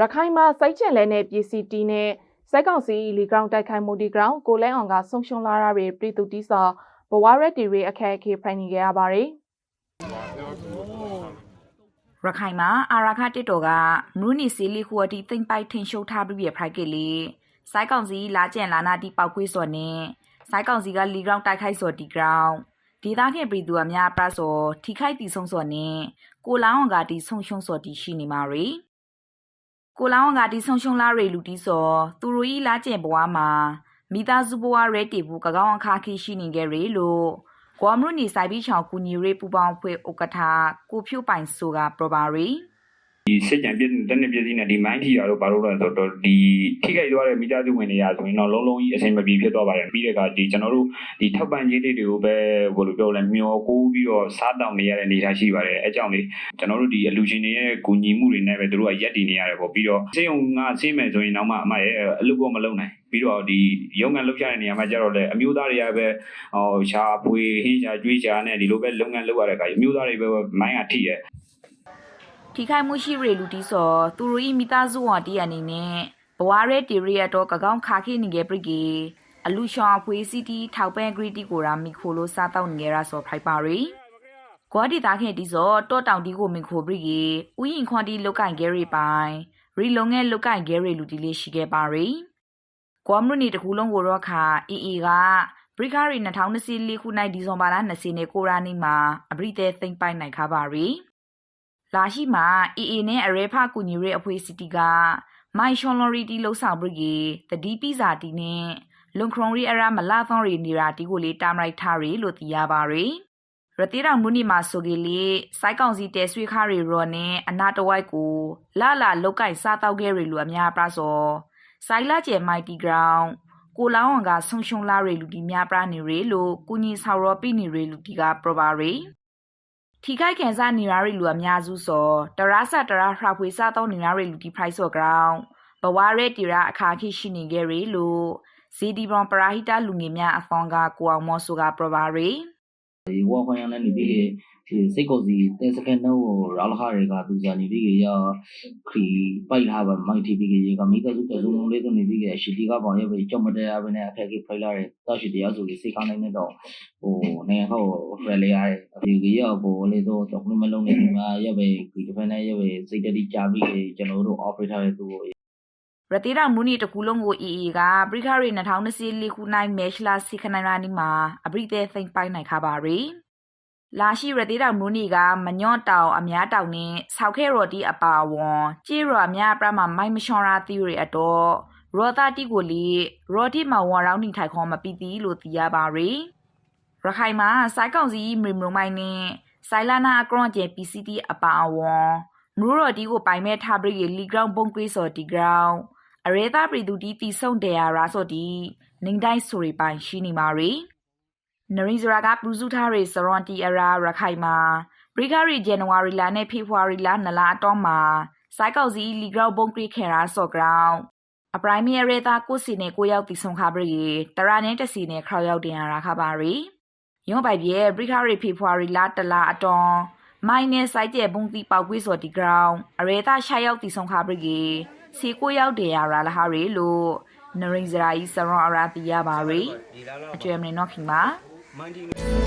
ရခိုင်မှာစိုက်ကျင်လဲနဲ့ပြည်စီတီနဲ့စိုက်ကောင်စီလီဂရောင်းတိုက်ခိုင်မှုဒီဂရောင်းကိုလဲအောင်ကဆုံးရှုံးလာတာတွေပြည်သူတီးစာဘဝရက်တီတွေအခက်အခဲဖိုင်နေကြရပါတယ်ရခိုင်မှာအာရာခတစ်တော်ကမရူနီစီလီဟူအတီသိမ့်ပိုက်ထင်ရှုပ်ထားပြီးပြဖိုက်ကလေးစိုက်ကောင်စီလာကျန်လာနာတီပောက်ခွေးစော်နဲ့စိုက်ကောင်စီကလီဂရောင်းတိုက်ခိုက်စော်တီဂရောင်းဒေသခင်ပြည်သူအများပရစော်ထိခိုက်တီဆုံးစော်နဲ့ကိုလောင်းအောင်ကတီဆုံးရှုံးစော်တီရှိနေမှာရီ ကိုလောင်းအောင်ကတီဆုံးရှုံးလာရီလူတီစော်သူတို့ဤလာကျန်ဘဝမှာမိသားစုဘဝရဲတီဘူးကကောင်းအခါခိရှိနေကြရီလို့ကွာမရူနီစိုက်ပြီးချောင်ကူညီရေးပူပေါင်းဖွဲ့ဥက္ကဋ္ဌကိုဖြိုးပိုင်ဆိုကပရပါရီဒီစစ်ကြံပြည့် တဲ့နှစ်ပြည့်စည်နဲ့ဒီမိုင်းထီရတော့ဘာလို့လဲဆိုတော့ဒီထိခိုက်သွားတဲ့မိသားစုဝင်တွေရဆိုရင်တော့လုံးလုံးကြီးအဆင်မပြေဖြစ်သွားပါတယ်ပြီးတဲ့အခါဒီကျွန်တော်တို့ဒီထောက်ပံ့ရေးလေးတွေကိုပဲဘယ်လိုပြောလဲမျောကိုးပြီးတော့စားတောင်းနေရတဲ့အနေအထားရှိပါတယ်အဲကြောင့်လေကျွန်တော်တို့ဒီအလူရှင်တွေရဲ့ကူညီမှုတွေနဲ့ပဲတို့ကရက်တည်နေရတယ်ပေါ့ပြီးတော့စေယုံငါဆင်းမယ်ဆိုရင်တော့မှအမရဲ့အလုပ်ကမလုပ်နိုင်ပြီးတော့ဒီရုံးကန်လုပ်ရတဲ့နေရာမှာကျတော့လေအမျိုးသားတွေကပဲဟောရှားပွေဟင်းရှားကျွေးရှားနဲ့ဒီလိုပဲလုပ်ငန်းလုပ်ရတဲ့အခါအမျိုးသားတွေပဲမိုင်းကထိရဲ့ ထိခိုက်မှုရှိရေလူတီစောသူတို့ဤမိသားစုဝတီအနေနဲ့ဘဝရဲတီရီရတော့ကကောင်းခါခိနေကြပြိကေအလူရှောင်းအဖွေးစီတီထောက်ပန်ဂရီတီကိုရာမီခိုလိုစားတောက်နေရဆိုဖိုက်ပါရီကွာဒီတာခင်တီစောတောတောင်တီကိုမင်ခိုပြိကေဥယင်ခွန်တီလုတ်ကင်ဂဲရီပိုင်ရီလုံငဲလုတ်ကင်ဂဲရီလူတီလေးရှိခဲ့ပါရီကွာမလူနီတကူလုံးကိုတော့ခါအီအီကဘရိခါရီ2024ခုနိုင်ဒီဇွန်ဘာလ20နဲ့ကိုရာနီမှာအပရိသေးသိမ့်ပိုင်နိုင်ခါပါရီ လာရှိမှာအီအီနဲ့အရဲဖကူညီရဲအဖွေးစီတီကမိုင်ရှွန်လော်ရီတီလှုပ်ဆောင်ပရိကေတဒီပီဇာတီနဲ့လွန်ခရုံရီအရာမလာသွန်ရီနီရာတီကိုလေးတာမလိုက်ထားရီလို့သိရပါရီရတိတော်မူနီမှာဆိုကေလေးစိုက်ကောင်စီတဲဆွေခါရီရော်နဲ့အနာတဝိုက်ကိုလာလာလောက်ကင်စားတောက်ခဲ့ရီလူအများပရစောစိုက်လာကျဲမိုက်တီဂရောင်းကိုလောင်းဝန်ကဆုံရှုံလာရီလူဒီများပရနေရီလို့ကုညီဆော်ရောပိနေရီလူဒီကပရပါရီ ထိခိုက်ခံစားနေရရီလူအများစုစောတရာဆတရာဖရာဖွေစားတော့နေရရီလူဒီ price စော ground ဘဝရဲတီရာအခါခိရှိနေခဲ့ရီလို့ဇီဒီဘွန်ပရာဟိတလူငယ်များအဖောင်းကကိုအောင်မော့ဆိုကပရပါရီ ဒီဝါခွန်ရနဲ့နေပြီးဒီစိတ်ကိုစီတဲစကန်တော့ရာလခတွေကသူစနေပြီးရခရီပိုက်လာပါမိုက်တီပြီးရကမိကစုတစုံလုံးလေးကနေပြီးရရှိတီကပေါင်ရပဲကြောက်မတရားပဲနဲ့အခက်ကြီးဖိုက်လာတယ်တရှိတရားဆိုလေးစိတ်ကောင်းနေတော့ဟိုနေဟောဖရလေရဒီကြီးရဘောလေတော့တော့မလုံးနေဒီမှာရပဲဒီတစ်ဖက်နဲ့ရပဲစိတ်တတိကြပြီးကျွန်တော်တို့ operator ရဲ့သူ ရတိရာမူနီတကူလုံးကို EE ကပရိခရီ2024ခုနိုင်မဲရှလာစီခနိုင်ရာနီမှာအပရိသေးသိမ့်ပိုင်နိုင်ခါပါရီလာရှိရတိရာမူနီကမညော့တောင်အများတောင်နဲ့ဆောက်ခဲရော်တီအပါဝွန်ကြေးရော်အများပြမှာမိုင်မရှော်ရာသီရီအတော့ရော်တာတီကိုလီရော်တီမှာဝွန်ရောင်းနေထိုင်ခေါ်မပီတီလို့သိရပါရီရခိုင်မှာစိုက်ကောင်စီမရီမရုံမိုင်းနဲ့စိုင်လာနာအကရွန်ကျဲ PCT အပါဝွန် မရူရော်တီကိုပိုင်မဲ့ထားပရိလီဂရောင်းဘုံကွေးစော်တီဂရောင်းအရေသားပြည်သူတီတီဆုံတယ်ရာရာဆိုဒီနင်းတိုင်းဆိုရီပိုင်ရှိနေမာရီနရင်းစရာကပလူစုထားရီစရွန်တီအရာရခိုင်မှာပရိခရီဇန်နဝါရီလနဲ့ဖေဖော်ဝါရီလနလအတော့မှာစိုက်ကောက်စီလီဂရောဘုံကရီခဲရာဆော့ဂရောင်းအပရိုင်မီရဲသားကိုစီနဲ့ကိုရောက်တီဆုံခါပရီတရာနဲ့တစီနဲ့ခရောက်တင်ရတာခပါရီယွန်ပိုင်ပြေပရိခရီဖေဖော်ဝါရီလတလအတော့ မိုင်းနဲ့စိုက်တဲ့ဘုံတီပေါက်ကွေးစော်ဒီဂရောင်းအရေသားရှာရောက်တီဆုံခါပရီစီကိုရောက်တယ်ရရာလာဟာရီလို့နရိန်ဇရာဤစရွန်အရာတီရပါရီအကျွေးမနေတော့ခင်ပါ Minding